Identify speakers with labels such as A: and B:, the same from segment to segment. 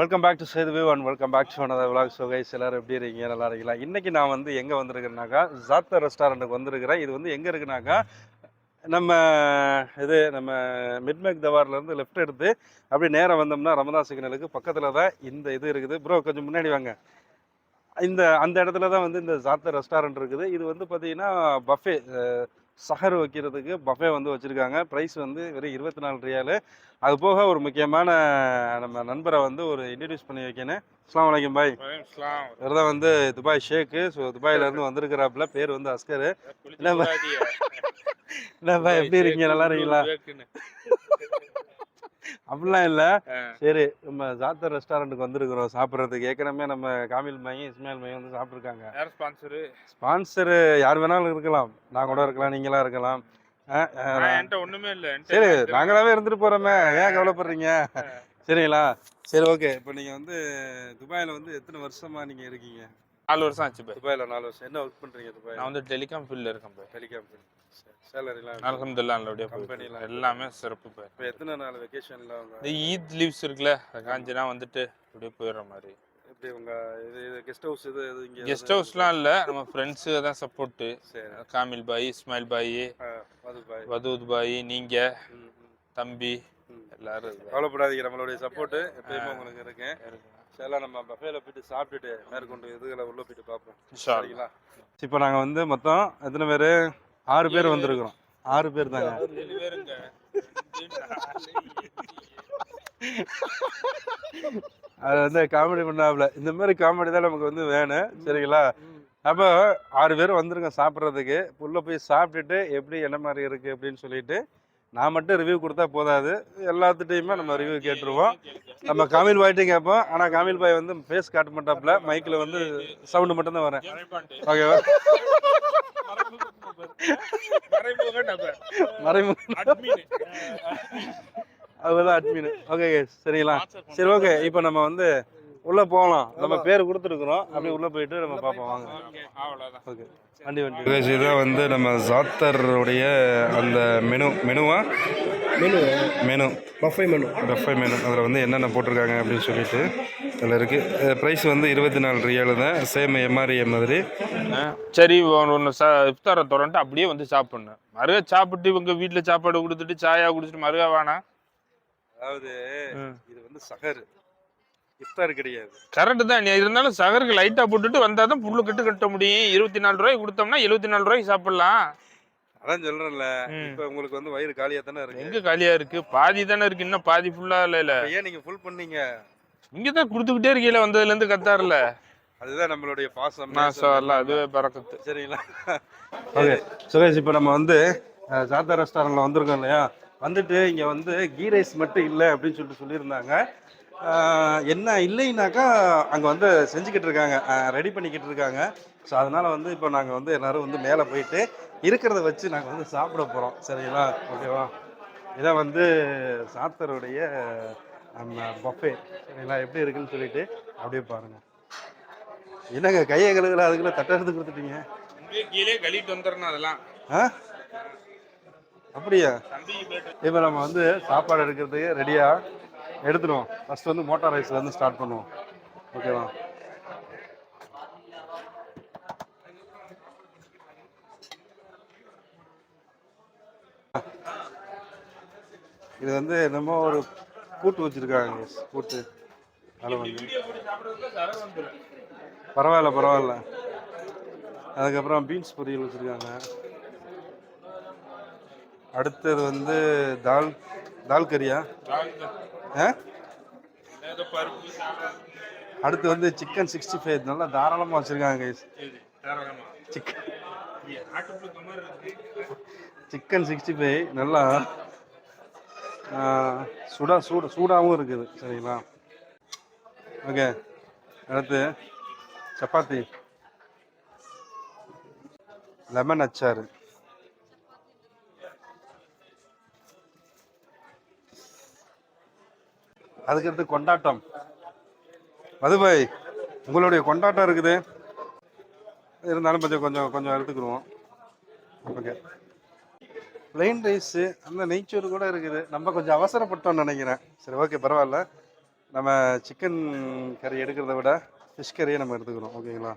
A: welcome back to Sethu view and welcome back to another vlog so guys எல்லோரும் எப்படி இருக்கீங்க நல்லா இருக்கீங்களா இன்றைக்கி நான் வந்து எங்கே வந்திருக்கிறேனாக்கா ஜாத்தர் ரெஸ்டாரண்ட்டுக்கு வந்திருக்கிறேன் இது வந்து எங்கே இருக்குனாக்கா நம்ம இது நம்ம மிட்மேக் தவார்லேருந்து லெஃப்ட் எடுத்து அப்படி நேராக வந்தோம்னா ரமதா சிக்னலுக்கு பக்கத்தில் தான் இந்த இது இருக்குது ப்ரோ கொஞ்சம் முன்னாடி வாங்க இந்த அந்த இடத்துல தான் வந்து இந்த ஜாத்தர் ரெஸ்டாரண்ட் இருக்குது இது வந்து பார்த்திங்கன்னா பஃபே சகர் வைக்கிறதுக்கு பஃபே வந்து வச்சுருக்காங்க ப்ரைஸ் வந்து வெறும் இருபத்தி நாலு ரியாலு அது போக ஒரு முக்கியமான நம்ம நண்பரை வந்து ஒரு இன்ட்ரடியூஸ் பண்ணி வைக்கணும் அஸ்லாம் வலைக்கம் பாய் இவர் தான் வந்து துபாய் ஷேக்கு ஸோ துபாயிலேருந்து வந்திருக்கிறாப்புல பேர் வந்து அஸ்கரு என்ன பாய் எப்படி இருக்கீங்க நல்லா இருக்கீங்களா அப்படிலாம் இல்ல சரி நம்ம ஜாத்தர் ரெஸ்டாரண்ட்டுக்கு வந்திருக்கிறோம் சாப்பிட்றதுக்கு ஏற்கனவே நம்ம காமில் மையம் இஸ்மாயில் மையம் வந்து சாப்பிட்ருக்காங்க
B: யார் ஸ்பான்சரு
A: ஸ்பான்சரு யார் வேணாலும் இருக்கலாம் நான் கூட இருக்கலாம் நீங்களா இருக்கலாம் ஒண்ணுமே இல்ல சரி நாங்களாவே இருந்துட்டு போறோமே ஏன் கவலைப்படுறீங்க சரிங்களா சரி ஓகே இப்போ நீங்க வந்து துபாயில வந்து எத்தனை வருஷமா நீங்க இருக்கீங்க
B: நாலு வருஷம் ஆச்சு பாய்
A: துபாயில் நாலு வருஷம் என்ன ஒர்க் பண்ணுறீங்க துபாய்
B: நான் வந்து டெலிகாம் ஃபீல்டில் இருக்கேன் பாய் டெலிகாம் ஃபீல்டு சேலரிலாம் அலமதுல்லா நல்லபடியாக கம்பெனிலாம் எல்லாமே சிறப்பு பாய்
A: இப்போ எத்தனை நாள் வெக்கேஷன்லாம்
B: இந்த ஈத் லீவ்ஸ் இருக்குல்ல காஞ்சினா வந்துட்டு அப்படியே போயிடுற மாதிரி எப்படி உங்க
A: இது கெஸ்ட் ஹவுஸ் இது
B: இங்க கெஸ்ட் ஹவுஸ்லாம் இல்லை நம்ம ஃப்ரெண்ட்ஸு தான் சப்போர்ட்டு சரி காமில் பாய் இஸ்மாயில் பாய் வதூத் பாய் நீங்க தம்பி
A: எல்லாரும் கவலைப்படாதீங்க நம்மளுடைய சப்போர்ட்டு எப்பயுமே உங்களுக்கு இருக்கேன் சரிலாம் நம்ம பஃபேல போயிட்டு சாப்பிட்டுட்டு மேற்கொண்டு இதுகளை உள்ள போயிட்டு பார்ப்போம் சரிங்களா இப்போ நாங்கள் வந்து மொத்தம் எத்தனை பேர் ஆறு பேர் வந்திருக்கிறோம் ஆறு பேர் தாங்க அது வந்து காமெடி பண்ணாப்ல இந்த மாதிரி காமெடி தான் நமக்கு வந்து வேணும் சரிங்களா அப்போ ஆறு பேர் வந்துருங்க சாப்பிட்றதுக்கு உள்ளே போய் சாப்பிட்டுட்டு எப்படி என்ன மாதிரி இருக்குது அப்படின்னு சொல்லிட்டு நான் மட்டும் ரிவ்யூ கொடுத்தா போதாது எல்லாத்துட்டையுமே நம்ம ரிவ்யூ கேட்டுருவோம் நம்ம காமில் பாய்ட்டு கேட்போம் ஆனால் காமில் பாய் வந்து ஃபேஸ் காட்ட மாட்டாப்புல மைக்கில் வந்து சவுண்டு மட்டும்தான் வரேன் ஓகேவா அதுதான் அவர்தான் அட்மின் ஓகே சரிங்களா சரி ஓகே இப்போ நம்ம வந்து உள்ள போகலாம் நம்ம பேர் கொடுத்துருக்குறோம் அப்படியே உள்ள போயிட்டு நம்ம பாப்போம் வாங்க ஓகே இதான் வந்து நம்ம சாத்தருடைய அந்த மெனு மெனுவா
B: menu menu buffet menu
A: buffet menu அதில் வந்து என்னென்ன போட்டிருக்காங்க அப்படின்னு சொல்லிட்டு அதில் இருக்குது ப்ரைஸ் வந்து இருபத்தி நாலு ரியல் தான் சேம் எம்ஆர்எம் மாதிரி
B: சரி ஒன்று சா இஃப்தாரை தொடர்ந்து அப்படியே வந்து சாப்பிட்ணும் மறுக சாப்பிட்டு இவங்க வீட்டில் சாப்பாடு கொடுத்துட்டு சாயா குடிச்சிட்டு மறுக வேணாம்
A: அதாவது இது வந்து சகரு
B: இஃப்தார் கிடையாது கரண்ட் தான் இருந்தாலும் சகருக்கு லைட்டாக போட்டுட்டு வந்தால் தான் புல்லு கட்டு கட்ட முடியும் இருபத்தி நாலு ரூபாய்க்கு கொடுத்தோம்னா எழுபத்தி நாலு ரூபாய்க்கு சாப்பிடலாம்
A: அதான் சொல்றேன்ல இப்ப உங்களுக்கு வந்து வயிறு காலியா தானே
B: இருக்கு எங்க காலியா இருக்கு பாதி தானே இருக்கு இன்னும் பாதி ஃபுல்லா இல்ல
A: ஏன் நீங்க ஃபுல் பண்ணீங்க
B: இங்க தான் கொடுத்துக்கிட்டே இருக்கீல வந்ததுல இருந்து கத்தார்ல
A: அதுதான் நம்மளுடைய பாசம்
B: பாசம் எல்லாம் அதுவே பறக்கத்து சரிங்களா
A: ஓகே சுரேஷ் இப்போ நம்ம வந்து சாத்தா ரெஸ்டாரண்ட்ல வந்திருக்கோம் இல்லையா வந்துட்டு இங்க வந்து கீ ரைஸ் மட்டும் இல்லை அப்படின்னு சொல்லிட்டு சொல்லியிருந்தாங்க என்ன இல்லைனாக்கா அங்கே வந்து செஞ்சுக்கிட்டு இருக்காங்க ரெடி பண்ணிக்கிட்டு இருக்காங்க ஸோ அதனால் வந்து இப்போ நாங்கள் வந்து எல்லோரும் வந்து மேலே போயிட்டு இருக்கிறத வச்சு நாங்கள் வந்து சாப்பிட போகிறோம் சரிங்களா ஓகேவா இதை வந்து சாத்தருடைய நம்ம பஃபே சரிங்களா எப்படி இருக்குன்னு சொல்லிட்டு அப்படியே பாருங்கள் என்னங்க கையை கழுகுல அதுக்குள்ள தட்டை எடுத்து கொடுத்துட்டீங்க
B: கீழே கழிட்டு வந்துடணும் அதெல்லாம் ஆ
A: அப்படியா இப்போ நம்ம வந்து சாப்பாடு எடுக்கிறதுக்கு ரெடியாக எடுத்துடுவோம் ஃபர்ஸ்ட் வந்து மோட்டார் இருந்து ஸ்டார்ட் பண்ணுவோம் ஓகேவா இது வந்து என்னமோ ஒரு கூட்டு வச்சிருக்காங்க கூட்டு பரவாயில்ல பரவாயில்ல அதுக்கப்புறம் பீன்ஸ் பொரியல் வச்சுருக்காங்க அடுத்தது வந்து தால் தால் கறியா அடுத்து வந்து சிக்கன் சிக்ஸ்டி ஃபைவ் நல்லா தாராளமாக வச்சுருக்காங்க சிக்கன் சிக்கன் சிக்ஸ்டி ஃபைவ் நல்லா சுடா சூட சூடாகவும் இருக்குது சரிங்களா ஓகே அடுத்து சப்பாத்தி லெமன் அச்சாறு அதுக்கடுத்து கொண்டாட்டம் மதுபாய் உங்களுடைய கொண்டாட்டம் இருக்குது இருந்தாலும் கொஞ்சம் கொஞ்சம் கொஞ்சம் எடுத்துக்கிடுவோம் ஓகே பிளெயின் ரைஸு அந்த நெய்ச்சோறு கூட இருக்குது நம்ம கொஞ்சம் அவசரப்பட்டோம்னு நினைக்கிறேன் சரி ஓகே பரவாயில்ல நம்ம சிக்கன் கறி எடுக்கிறத விட ஃபிஷ் கறியை நம்ம எடுத்துக்கிறோம் ஓகேங்களா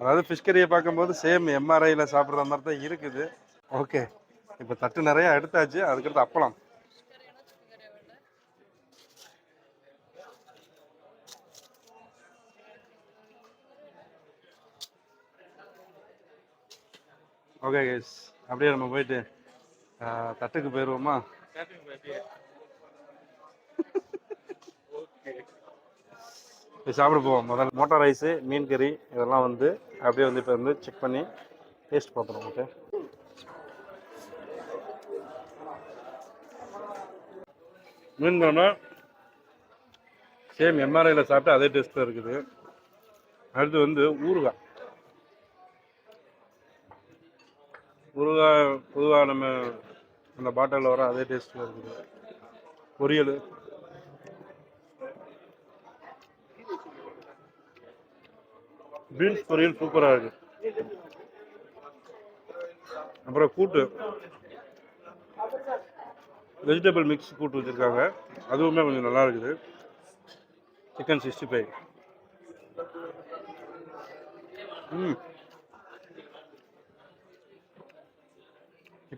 A: அதாவது ஃபிஷ் கறியை பார்க்கும்போது சேம் எம்ஆர்ஐயில் சாப்பிட்ற மாதிரி தான் இருக்குது ஓகே இப்போ தட்டு நிறையா எடுத்தாச்சு அதுக்கடுத்து அப்பளம் ஓகே கைஸ் அப்படியே நம்ம போயிட்டு தட்டுக்கு போயிடுவோமா சாப்பிட போவோம் முதல்ல மோட்டா ரைஸு மீன் கறி இதெல்லாம் வந்து அப்படியே வந்து இப்போ வந்து செக் பண்ணி டேஸ்ட் பார்த்துருவோம் ஓகே மீன் குழம்பு சேம் எம்ஆர்ஐயில் சாப்பிட்டு அதே டேஸ்ட்டில் இருக்குது அடுத்து வந்து ஊறுகாய் முருகாக பொதுவாக நம்ம அந்த பாட்டில் வர அதே டேஸ்ட்டில் இருக்குது பொரியல் பீன்ஸ் பொரியல் சூப்பராக இருக்கு அப்புறம் கூட்டு வெஜிடபிள் மிக்ஸ் கூட்டு வச்சுருக்காங்க அதுவுமே கொஞ்சம் நல்லா இருக்குது சிக்கன் சிக்ஸ்டி ஃபைவ் ம்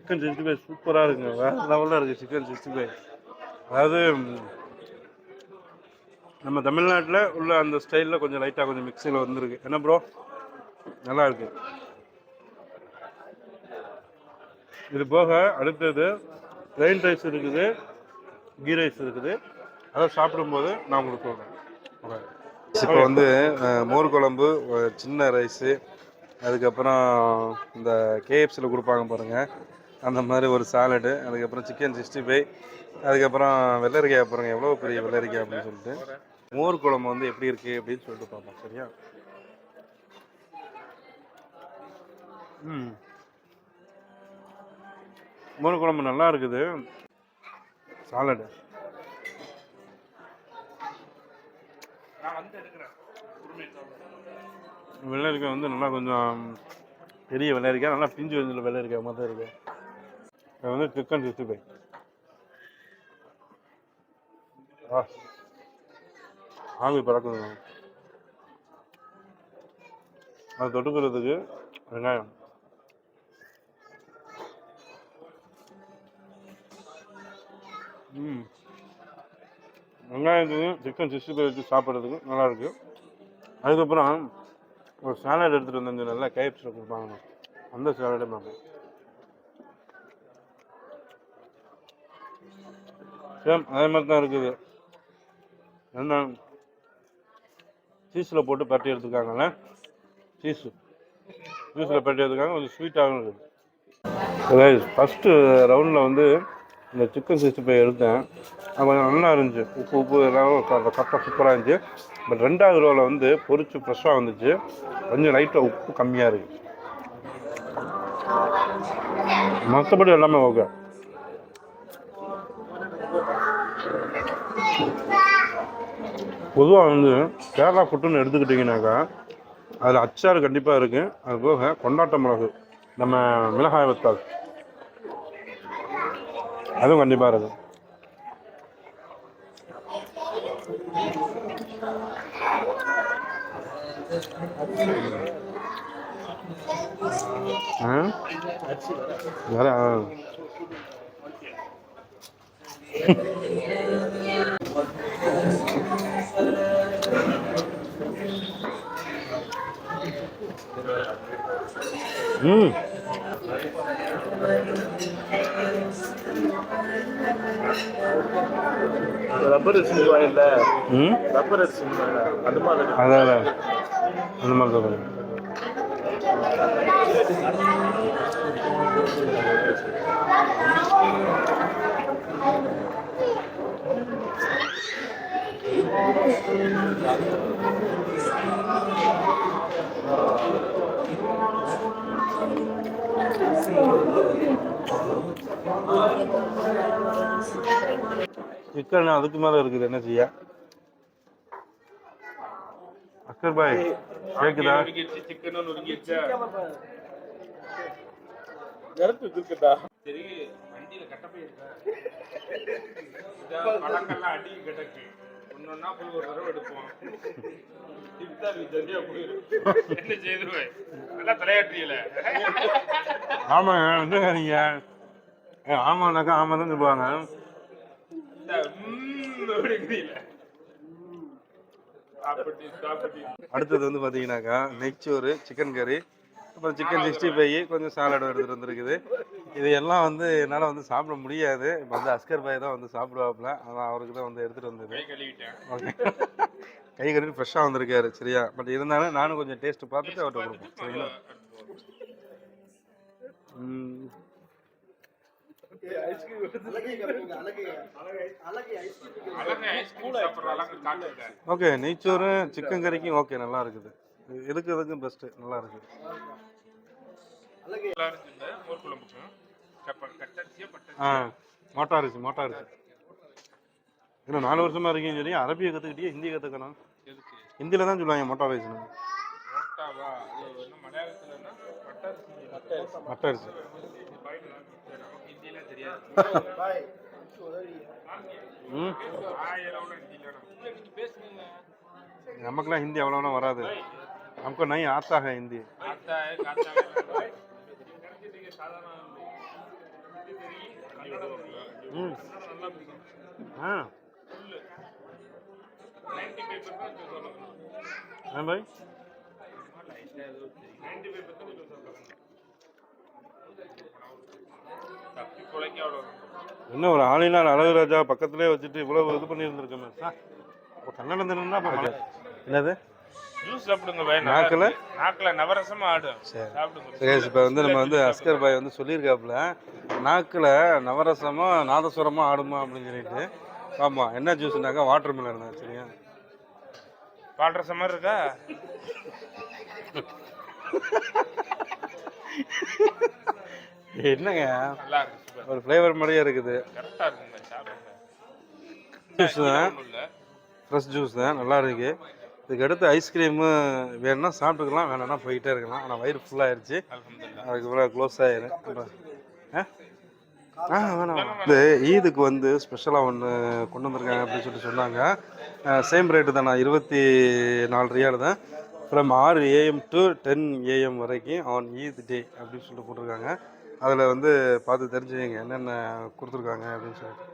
A: சிக்கன் சிக்ஸ்டி ஃபைவ் சூப்பராக இருக்குங்க வேறு லெவலில் இருக்குது சிக்கன் சிக்ஸ்டி ஃபைவ் அதாவது நம்ம தமிழ்நாட்டில் உள்ள அந்த ஸ்டைலில் கொஞ்சம் லைட்டாக கொஞ்சம் மிக்சியில் வந்திருக்கு என்ன ப்ரோ நல்லா இருக்கு இது போக அடுத்தது ப்ரைன் ரைஸ் இருக்குது கீ ரைஸ் இருக்குது அதை சாப்பிடும்போது நான் உங்களுக்கு சொல்கிறேன் இப்போ வந்து மோர் குழம்பு சின்ன ரைஸு அதுக்கப்புறம் இந்த கேஎஃப்சியில் கொடுப்பாங்க பாருங்கள் அந்த மாதிரி ஒரு சாலடு அதுக்கப்புறம் சிக்கன் சிக்ஸ்டி ஃபைவ் அதுக்கப்புறம் வெள்ளரிக்காய் அப்புறம் எவ்வளோ பெரிய வெள்ளரிக்காய் அப்படின்னு சொல்லிட்டு மோர் குழம்பு வந்து எப்படி இருக்குது அப்படின்னு சொல்லிட்டு பார்ப்போம் சரியா ம் மோர் குழம்பு நல்லா இருக்குது சாலடு வெள்ளரிக்காய் வந்து நல்லா கொஞ்சம் பெரிய வெள்ளரிக்காய் நல்லா பிஞ்சு வந்து வெள்ளரிக்காய் மாதிரி இருக்குது இது வந்து சிக்கன் சிக்ஸ்டி ஃபைவ் ஆ ஆவி பறக்குது அது தொட்டுக்கிறதுக்கு வெங்காயம் ம் வெங்காயத்துக்கு சிக்கன் சிக்ஸ்டி ஃபைவ் வச்சு சாப்பிட்றதுக்கு நல்லாயிருக்கு அதுக்கப்புறம் ஒரு சாலட் எடுத்துகிட்டு வந்து நல்லா கேப்ஸில் கொடுப்பாங்க அந்த சாலடே பார்ப்பேன் சேம் அதே மாதிரி தான் இருக்குது என்ன சீஸில் போட்டு பரட்டி எடுத்துக்காங்கல்ல சீஸு ஜூஸில் பரட்டி எடுத்துக்காங்க கொஞ்சம் ஸ்வீட்டாகவும் இருக்குது ஃபஸ்ட்டு ரவுண்டில் வந்து இந்த சிக்கன் சிக்ஸ்டி ஃபைவ் எடுத்தேன் அது கொஞ்சம் நல்லா இருந்துச்சு உப்பு உப்பு எல்லாம் கரெக்டாக சூப்பராக இருந்துச்சு பட் ரெண்டாவது ரோவில் வந்து பொறிச்சு ஃப்ரெஷ்ஷாக வந்துச்சு கொஞ்சம் லைட்டாக உப்பு கம்மியாக இருக்குது மற்றபடி எல்லாமே ஓகே பொதுவாக வந்து கேரளா ஃபுட்டுன்னு எடுத்துக்கிட்டிங்கனாக்கா அதில் அச்சாறு கண்டிப்பாக இருக்குது அது போக கொண்டாட்ட மிளகு நம்ம மிளகாய் வத்தால் அதுவும் கண்டிப்பாக இருக்குது வேற
B: ம் ரப்பர் இல்ல ம் ரப்பர் அது
A: மாதிரி அதான் அந்த மாதிரி சிக்கன் அதுக்கு மேல இருக்குது என்ன செய்ய அக்கர் பாய்
B: கேக்குதா சிக்கன் நெருப்பு இருக்குதா சரி வண்டியில அடி கிடக்கு என்ன
A: ஆமாங்க என்னங்க நீங்க ஏ ஆமானாக்கா ஆமா தான் சொல்லுவாங்க அடுத்தது வந்து பார்த்தீங்கன்னாக்கா நெக்சோறு சிக்கன் கறி அப்புறம் சிக்கன் சிக்ஸ்டி ஃபைவ் கொஞ்சம் சாலட் எடுத்துகிட்டு வந்துருக்குது இது எல்லாம் வந்து என்னால் வந்து சாப்பிட முடியாது இப்போ வந்து அஸ்கர் பாய் தான் வந்து சாப்பிடுவாப்புல அதான் அவருக்கு தான் வந்து எடுத்துகிட்டு வந்தது கை கழுவிட்டு ஃப்ரெஷ்ஷாக வந்திருக்காரு சரியா பட் இருந்தாலும் நானும் கொஞ்சம் டேஸ்ட்டு பார்த்துட்டு அவர்கிட்ட கொடுப்போம் சரிங்களா ஓகே நெய்ச்சோறு சிக்கன் கறிக்கும் ஓகே நல்லா இருக்குது இருக்கிறதுக்கும் பெஸ்ட் நல்லா இருக்கு மோட்டா அரிசி மோட்டா அரிசி இன்னும் நாலு வருஷமா இருக்கீங்கன்னு சொல்லி அரபியை கத்துக்கிட்டே ஹிந்தி கத்துக்கணும் ஹிந்தியில தான் சொல்லுவாங்க மோட்டா அரிசி மட்டா அரிசி நமக்குலாம் ஹிந்தி அவ்வளோனா வராது நமக்கு நை ஆத்தாக ஹிந்தி ஆ भाई என்ன ஒரு ஆளினால் அழகுராஜா பக்கத்துலேயே வச்சுட்டு இவ்வளோ இது பண்ணியிருந்துருக்கோமே சார் இப்போ கன்னடந்தனா என்னது நாக்கில்
B: நாக்கில் நவரசமாக
A: இப்போ வந்து நம்ம வந்து அஸ்கர் பாய் வந்து நாக்கில் நவரசமாக ஆடுமா அப்படின்னு ஆமாம் என்ன ஜூஸ்னாக்கா சரியா இருக்கா என்னங்க ஒரு ஃப்ளேவர் மாதிரியே இருக்குது ஜூஸ் தான் ஃப்ரெஷ் ஜூஸ் தான் நல்லா இருக்கு இதுக்கு அடுத்து ஐஸ்கிரீமு வேணும்னா சாப்பிட்டுக்கலாம் வேணாம்னா போய்கிட்டே இருக்கலாம் ஆனால் வயிறு ஃபுல்லாகிடுச்சு அதுக்கப்புறம் க்ளோஸ் ஆயிரும் ஆ வேணாம் இது ஈதுக்கு வந்து ஸ்பெஷலாக ஒன்று கொண்டு வந்திருக்காங்க அப்படின்னு சொல்லிட்டு சொன்னாங்க சேம் ரேட்டு தான் இருபத்தி நாலு ரியால் தான் ஃப்ரம் ஆறு ஏஎம் டு டென் ஏஎம் வரைக்கும் ஆன் ஈத் டே அப்படின்னு சொல்லிட்டு போட்டிருக்காங்க அதில் வந்து பார்த்து தெரிஞ்சுக்கிங்க என்னென்ன கொடுத்துருக்காங்க அப்படின்னு சொல்லிட்டு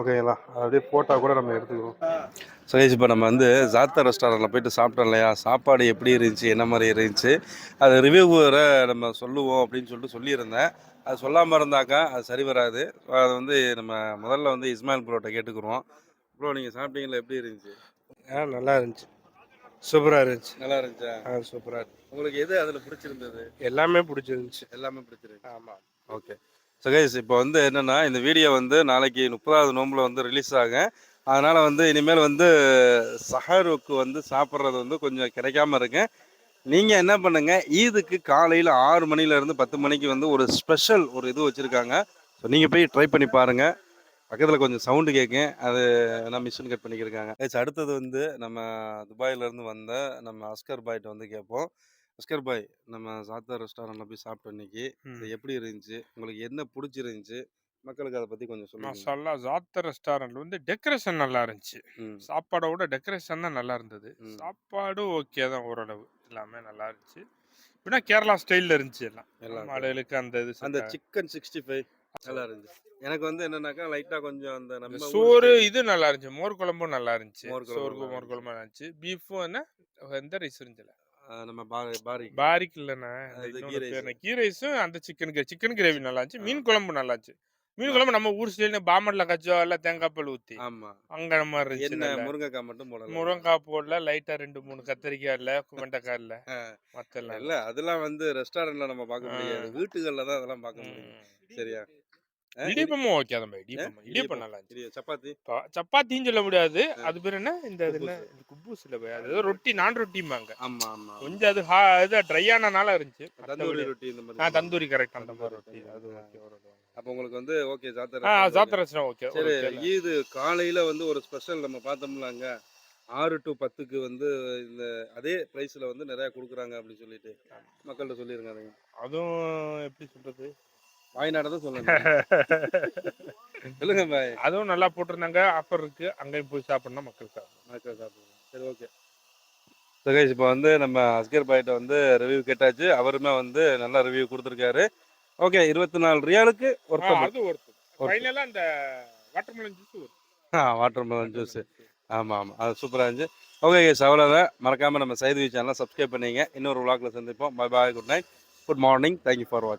A: ஓகேங்களா அது அப்படியே போட்டால் கூட நம்ம எடுத்துக்கிறோம் சுரேஷ் இப்போ நம்ம வந்து ஜாத்தா ரெஸ்டாரண்ட்டில் போயிட்டு சாப்பிட்டோம் இல்லையா சாப்பாடு எப்படி இருந்துச்சு என்ன மாதிரி இருந்துச்சு அது ரிவ்யூவரை வர நம்ம சொல்லுவோம் அப்படின்னு சொல்லிட்டு சொல்லியிருந்தேன் அது சொல்லாமல் இருந்தாக்கா அது சரி வராது அது வந்து நம்ம முதல்ல வந்து இஸ்மாயில் ப்ரோட்டை கேட்டுக்கிறோம்
B: ப்ரோ நீங்கள் சாப்பிட்டீங்களா எப்படி இருந்துச்சு ஆ நல்லா இருந்துச்சு சூப்பரா இருந்துச்சு நல்லா இருந்துச்சா ஆ சூப்பரா இருந்துச்சு உங்களுக்கு எது அதுல பிடிச்சிருந்தது எல்லாமே பிடிச்சிருந்துச்சு
A: எல்லாமே பிடிச்சிருந்துச்சு ஆமா ஓகே ஸோ கைஸ் இப்போ வந்து என்னன்னா இந்த வீடியோ வந்து நாளைக்கு முப்பதாவது நோம்பில் வந்து ரிலீஸ் ஆகும் அதனால வந்து இனிமேல் வந்து சஹருக்கு வந்து சாப்பிட்றது வந்து கொஞ்சம் கிடைக்காம இருக்கு நீங்கள் என்ன பண்ணுங்க ஈதுக்கு காலையில் ஆறு மணிலேருந்து பத்து மணிக்கு வந்து ஒரு ஸ்பெஷல் ஒரு இது வச்சுருக்காங்க ஸோ நீங்கள் போய் ட்ரை பண்ணி பாருங்கள் பக்கத்தில் கொஞ்சம் சவுண்டு கேட்கும் அது நான் மிஷின் கட் பண்ணிக்கிருக்காங்க அடுத்தது வந்து நம்ம துபாயிலேருந்து வந்த நம்ம அஸ்கர் பாய்கிட்ட வந்து கேட்போம் அஸ்கர் பாய் நம்ம சாத்தா ரெஸ்டாரண்ட்டில் போய் சாப்பிட்டோம் இன்னைக்கு எப்படி இருந்துச்சு உங்களுக்கு என்ன பிடிச்சிருந்துச்சு மக்களுக்கு அதை பற்றி கொஞ்சம்
B: சொல்லுங்கள் மசாலா சாத்தா ரெஸ்டாரண்ட் வந்து டெக்கரேஷன் நல்லா இருந்துச்சு சாப்பாடோட விட டெக்கரேஷன் தான் நல்லா இருந்தது சாப்பாடு ஓகே தான் ஓரளவு எல்லாமே நல்லா இருந்துச்சு இப்படின்னா கேரளா ஸ்டைலில் இருந்துச்சு எல்லாம் எல்லாம் மாடலுக்கு அந்த இது அந்த சிக்கன் சிக்ஸ்டி ஃபைவ் நல்லா இருந்துச்சு எனக்கு வந்து என்னன்னாக்கா லைட்டா கொஞ்சம் அந்த நம்ம சோறு இது நல்லா இருந்துச்சு மோர் குழம்பும் நல்லா இருந்துச்சு மோர் சோறு மோர் குழம்பு நல்லா இருந்துச்சு பீஃபும் என்ன எந்த ரைஸ் இருந்துச்சுல
A: நம்ம பாரி
B: பாரிக் இல்லைண்ணா கீ ரைஸும் அந்த சிக்கன் சிக்கன் கிரேவி நல்லா இருந்துச்சு மீன் குழம்பு நல்லா இருந்துச்சு மீன் குழம்பு நம்ம ஊர் சைடுல பாமட்ல கச்சோ எல்லாம் தேங்காய் பால் ஊத்தி ஆமா அங்க நம்ம
A: என்ன முருங்கைக்காய் மட்டும் போடல
B: முருங்கைக்காய் போடல லைட்டா ரெண்டு மூணு கத்திரிக்காய் இல்ல வெண்டைக்காய் இல்ல
A: மத்த இல்ல அதெல்லாம் வந்து ரெஸ்டாரண்ட்ல நம்ம பார்க்க முடியாது வீட்டுகள்ல தான் அதெல்லாம் பார்க்க முடியும் சரியா
B: இடியப்பமும் ஓகே தான் இடியப்பம் நல்லா இருந்துச்சு சப்பாத்தி சப்பாத்தின்னு சொல்ல முடியாது அது பேர் என்ன இந்த இதுல என்ன குப்பூஸ் இல்ல போய் அது ரொட்டி நான் ரொட்டிம்பாங்க ஆமா ஆமா கொஞ்சம் அது ஹா இது ட்ரை ஆனனால இருந்துச்சு
A: தந்தூரி ரொட்டி இந்த
B: மாதிரி ஆ தந்தூரி கரெக்ட் அந்த மாதிரி ரொட்டி அது ஓகே
A: அப்ப உங்களுக்கு வந்து ஓகே ஜாத்தர
B: ஆ ஜாத்தர ஓகே
A: சரி இது காலையில வந்து ஒரு ஸ்பெஷல் நம்ம பார்த்தோம்லங்க ஆறு டு பத்துக்கு வந்து இந்த அதே ப்ரைஸில் வந்து நிறையா கொடுக்குறாங்க அப்படின்னு சொல்லிட்டு மக்கள்கிட்ட சொல்லியிருக்காங்க
B: அதுவும் எப்படி சொல்கிறது
A: வாய்நாடு தான் சொல்லுங்க சொல்லுங்க பாய்
B: அதுவும் நல்லா போட்டிருந்தாங்க ஆஃபர் இருக்கு அங்கேயும் போய் சாப்பிடணும் மக்கள் சாப்பிடும்
A: மக்கள் சாப்பிடுவோம் சரி ஓகே சுகேஷ் இப்போ வந்து நம்ம அஸ்கர் பாய்கிட்ட வந்து ரிவ்யூ கேட்டாச்சு அவருமே வந்து நல்லா ரிவ்யூ கொடுத்துருக்காரு ஓகே இருபத்தி நாலு ரியாலுக்கு ஒர்க் அது
B: ஃபைனலாக அந்த வாட்டர்மெலன் ஜூஸ்
A: ஆ வாட்டர்மெலன் ஜூஸ் ஆமாம் ஆமாம் அது சூப்பராக இருந்துச்சு ஓகே கைஸ் அவ்வளோதான் மறக்காமல் நம்ம சைதுவி சேனலை சப்ஸ்கிரைப் பண்ணிங்க இன்னொரு விளாக்ல சந்திப்போம் bye bye good night good morning thank you for வாட்சிங்